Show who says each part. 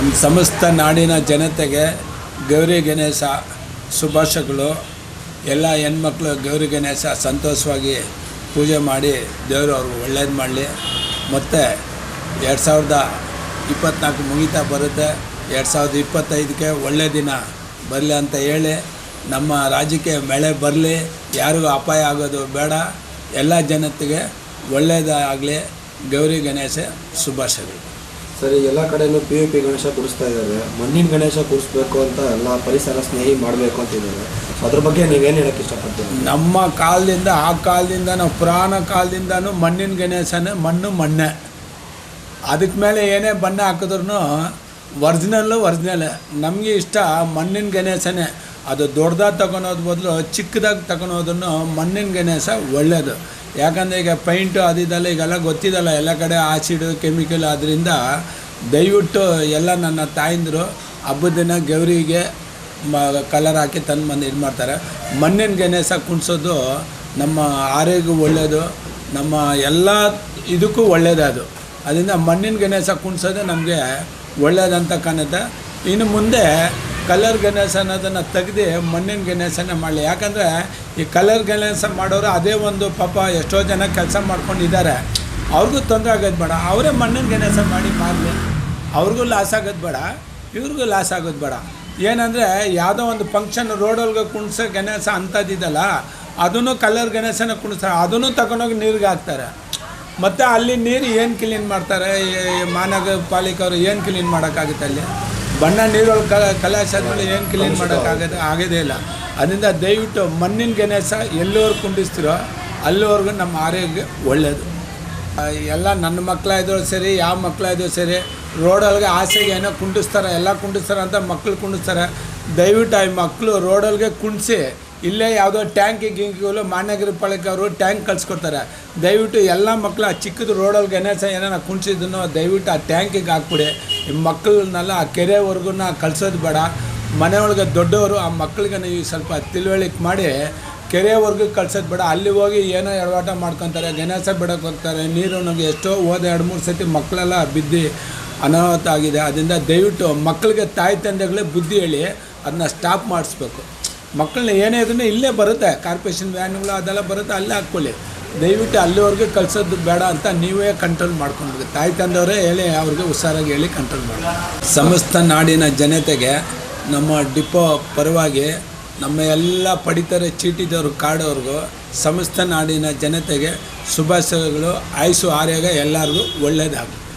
Speaker 1: ನಮ್ಮ ಸಮಸ್ತ ನಾಡಿನ ಜನತೆಗೆ ಗೌರಿ ಗಣೇಶ ಶುಭಾಶಯಗಳು. ಎಲ್ಲ ಹೆಣ್ಮಕ್ಳು ಗೌರಿ ಗಣೇಶ ಸಂತೋಷವಾಗಿ ಪೂಜೆ ಮಾಡಿ ದೇವರು ಅವ್ರಿಗೆ ಒಳ್ಳೇದು ಮಾಡಲಿ. ಮತ್ತು ಎರಡು ಸಾವಿರದ ಇಪ್ಪತ್ತ್ನಾಲ್ಕು ಮುಗಿತಾ ಬರುತ್ತೆ. ಎರಡು ಸಾವಿರದ ಇಪ್ಪತ್ತೈದಕ್ಕೆ ಒಳ್ಳೆ ದಿನ ಬರಲಿ ಅಂತ ಹೇಳಿ. ನಮ್ಮ ರಾಜ್ಯಕ್ಕೆ ಮಳೆ ಬರಲಿ. ಯಾರಿಗೂ ಅಪಾಯ ಆಗೋದು ಬೇಡ. ಎಲ್ಲ ಜನತೆಗೆ ಒಳ್ಳೆಯದಾಗಲಿ ಗೌರಿ ಗಣೇಶ ಶುಭಾಶಯಗಳು.
Speaker 2: ಸರಿ, ಎಲ್ಲ ಕಡೆನೂ ಪಿ ಯು ಪಿ ಗಣೇಶ ಕೂರಿಸ್ತಾ ಇದ್ದಾರೆ. ಮಣ್ಣಿನ ಗಣೇಶ ಕೂರಿಸ್ಬೇಕು ಅಂತ ಎಲ್ಲ ಪರಿಸರ ಸ್ನೇಹಿ ಮಾಡಬೇಕು ಅಂತಿದ್ದಾರೆ ಸೊ ಅದ್ರ ಬಗ್ಗೆ ನೀವೇನು ಹೇಳಕ್ಕೆ ಇಷ್ಟಪಡ್ತೀರಿ?
Speaker 1: ನಮ್ಮ ಕಾಲದಿಂದ, ಆ ಕಾಲದಿಂದ ನಾವು ಪುರಾಣ ಕಾಲದಿಂದನೂ ಮಣ್ಣಿನ ಗಣೇಶನೇ ಮಣ್ಣು ಮಣ್ಣೆ. ಅದಕ್ಕೆ ಮೇಲೆ ಏನೇ ಬಣ್ಣ ಹಾಕಿದ್ರು ಒರ್ಜಿನಲ್ಲು ಒರ್ಜಿನಲ್ಲೇ ನಮಗೆ ಇಷ್ಟ ಮಣ್ಣಿನ ಗಣೇಶನೇ. ಅದು ದೊಡ್ಡದಾಗಿ ತಗೊಳೋದು ಬದಲು ಚಿಕ್ಕದಾಗಿ ತಗೊಳೋದನ್ನು ಮಣ್ಣಿನ ಗಣೇಶ ಒಳ್ಳೆಯದು ಯಾಕಂದರೆ ಈಗ ಪೈಂಟು ಅದಿದೆಲ್ಲ ಈಗೆಲ್ಲ ಗೊತ್ತಿದಲ್ಲ ಎಲ್ಲ ಕಡೆ ಆಸಿಡು ಕೆಮಿಕಲ್ ಅದರಿಂದ ದಯವಿಟ್ಟು ಎಲ್ಲ ನನ್ನ ತಾಯಂದಿರು ಹಬ್ಬದ ದಿನ ಗೌರಿಗೆ ಮ ಕಲರ್ ಹಾಕಿ ತಂದು ಬಂದು ಇದು ಮಾಡ್ತಾರೆ. ಮಣ್ಣಿನ ಗಣೇಶ ಕುಣಿಸೋದು ನಮ್ಮ ಆರೋಗ್ಯ ಒಳ್ಳೆಯದು ನಮ್ಮ ಎಲ್ಲ ಇದಕ್ಕೂ ಒಳ್ಳೆಯದೇ ಅದು. ಅದರಿಂದ ಮಣ್ಣಿನ ಗಣೇಶ ಕುಣಿಸೋದೇ ನಮಗೆ ಒಳ್ಳೆಯದಂತ ಕಾಣುತ್ತೆ. ಇನ್ನು ಮುಂದೆ ಕಲರ್ ಗಣೇಶ ಅನ್ನೋದನ್ನು ತೆಗೆದು ಮಣ್ಣಿನ ಗಣೇಶನೇ ಮಾಡಲಿ. ಯಾಕಂದರೆ ಈ ಕಲರ್ ಗಣೇಶ ಮಾಡೋರು ಅದೇ ಒಂದು ಪಾಪ ಎಷ್ಟೋ ಜನ ಕೆಲಸ ಮಾಡ್ಕೊಂಡಿದ್ದಾರೆ. ಅವ್ರಿಗೂ ತೊಂದರೆ ಆಗೋದು ಬೇಡ. ಅವರೇ ಮಣ್ಣಿನ ಗಣೇಶ ಮಾಡಿ ಮಾರಲಿ. ಅವ್ರಿಗೂ ಲಾಸ್ ಆಗೋದು ಬೇಡ. ಇವ್ರಿಗೂ ಲಾಸ್ ಆಗೋದು ಬೇಡ. ಏನಂದರೆ ಯಾವುದೋ ಒಂದು ಫಂಕ್ಷನ್ ರೋಡೊಳಗೆ ಕುಣಿಸೋ ಗಣೇಶ ಅಂಥದ್ದಿದಲ್ಲ, ಅದನ್ನು ಕಲರ್ ಗಣೇಶನ ಕುಣಿಸ್ತಾರೆ. ಅದನ್ನು ತಗೊಂಡೋಗಿ ನೀರಿಗೆ ಹಾಕ್ತಾರೆ. ಮತ್ತು ಅಲ್ಲಿ ನೀರು ಏನು ಕ್ಲೀನ್ ಮಾಡ್ತಾರೆ? ಮಹಾನಗರ ಪಾಲಿಕೆಯವರು ಏನು ಕ್ಲೀನ್ ಮಾಡೋಕ್ಕಾಗುತ್ತೆ ಅಲ್ಲಿ? ಬಣ್ಣ ನೀರೊಳಗೆ ಕ ಕಲಾಶ ಆದಮೇಲೆ ಏನು ಕ್ಲೀನ್ ಮಾಡೋಕ್ಕಾಗದೆ, ಆಗೋದೇ ಇಲ್ಲ. ಅದರಿಂದ ದಯವಿಟ್ಟು ಮಣ್ಣಿನ ಗಣೇಶ ಎಲ್ಲಿವರೆಗೂ ಕುಂಡಿಸ್ತಿರೋ ಅಲ್ಲಿವರೆಗೂ ನಮ್ಮ ಆರೋಗ್ಯ ಒಳ್ಳೆಯದು ಎಲ್ಲ ನನ್ನ ಮಕ್ಕಳಾಯ್ತು ಸರಿ, ಯಾವ ಮಕ್ಕಳಾಯ್ತು ಸರಿ ರೋಡೊಳಗೆ ಆಸೆಗೆ ಏನೋ ಕುಂಡಿಸ್ತಾರೆ, ಎಲ್ಲ ಕುಂಡಿಸ್ತಾರೆ ಅಂತ ಮಕ್ಕಳು ಕುಂಡಿಸ್ತಾರೆ. ದಯವಿಟ್ಟು ಆ ಮಕ್ಕಳು ರೋಡಲ್ಲಿಗೆ ಕುಣಿಸಿ ಇಲ್ಲೇ ಯಾವುದೋ ಟ್ಯಾಂಕಿ ಗಿಂಕಿಗಳು ಮಾನ್ಯಗಿರಿ ಪಾಳಿಕೆ ಅವರು ಟ್ಯಾಂಕ್ ಕಳ್ಸ್ಕೊಡ್ತಾರೆ. ದಯವಿಟ್ಟು ಎಲ್ಲ ಮಕ್ಕಳು ಆ ಚಿಕ್ಕದು ರೋಡಲ್ಲಿ ಗಣೇಶ ಏನಾರ ಕುಣಿಸಿದ್ದನ್ನು ದಯವಿಟ್ಟು ಆ ಟ್ಯಾಂಕಿಗೆ ಹಾಕ್ಬಿಡಿ. ಈ ಮಕ್ಕಳನ್ನೆಲ್ಲ ಆ ಕೆರೆವರೆಗೂ ಕಳ್ಸೋದು ಬೇಡ. ಮನೆಯೊಳಗೆ ದೊಡ್ಡವರು, ಆ ಮಕ್ಕಳಿಗೆ ನೀವು ಸ್ವಲ್ಪ ತಿಳುವಳಿಕೆ ಮಾಡಿ ಕೆರೆವರೆಗೂ ಕಳ್ಸೋದು ಬೇಡ. ಅಲ್ಲಿ ಹೋಗಿ ಏನೋ ಎಡವಾಟ ಮಾಡ್ಕೊತಾರೆ ಗಣೇಶ ಬಿಡೋಕೆ ಹೋಗ್ತಾರೆ. ನೀರು ನಮಗೆ ಎಷ್ಟೋ ಹೋದ ಎರಡು ಮೂರು ಸತಿ ಮಕ್ಕಳೆಲ್ಲ ಬಿದ್ದು ಅನಾಹುತ ಆಗಿದೆ. ಅದರಿಂದ ದಯವಿಟ್ಟು ಮಕ್ಕಳಿಗೆ ತಾಯಿ ತಂದೆಗಳೇ ಬುದ್ಧಿ ಹೇಳಿ ಅದನ್ನ ಸ್ಟಾಪ್ ಮಾಡಿಸ್ಬೇಕು. ಮಕ್ಕಳನ್ನ ಏನೇ ಇದನ್ನು ಇಲ್ಲೇ ಬರುತ್ತೆ. ಕಾರ್ಪೊರೇಷನ್ ವ್ಯಾನ್ಗಳು ಅದೆಲ್ಲ ಬರುತ್ತೆ, ಅಲ್ಲೇ ಹಾಕ್ಕೊಳ್ಳಿ. ದಯವಿಟ್ಟು ಅಲ್ಲಿವರೆಗೂ ಕಳ್ಸೋದು ಬೇಡ ಅಂತ ನೀವೇ ಕಂಟ್ರೋಲ್ ಮಾಡ್ಕೊಂಡು ತಾಯಿ ತಂದವರೇ ಹೇಳಿ, ಅವ್ರಿಗೆ ಹುಷಾರಾಗಿ ಹೇಳಿ ಕಂಟ್ರೋಲ್ ಮಾಡಿ. ಸಮಸ್ತ ನಾಡಿನ ಜನತೆಗೆ ನಮ್ಮ ಡಿಪೋ ಪರವಾಗಿ ನಮ್ಮ ಎಲ್ಲ ಪಡಿತರ ಚೀಟಿದವರು ಕಾಡೋರ್ಗೂ ಸಮಸ್ತ ನಾಡಿನ ಜನತೆಗೆ ಶುಭಾಶಯಗಳು. ಆಯುಸು ಆರೋಗ್ಯ ಎಲ್ಲರಿಗೂ ಒಳ್ಳೆಯದಾಗಲಿ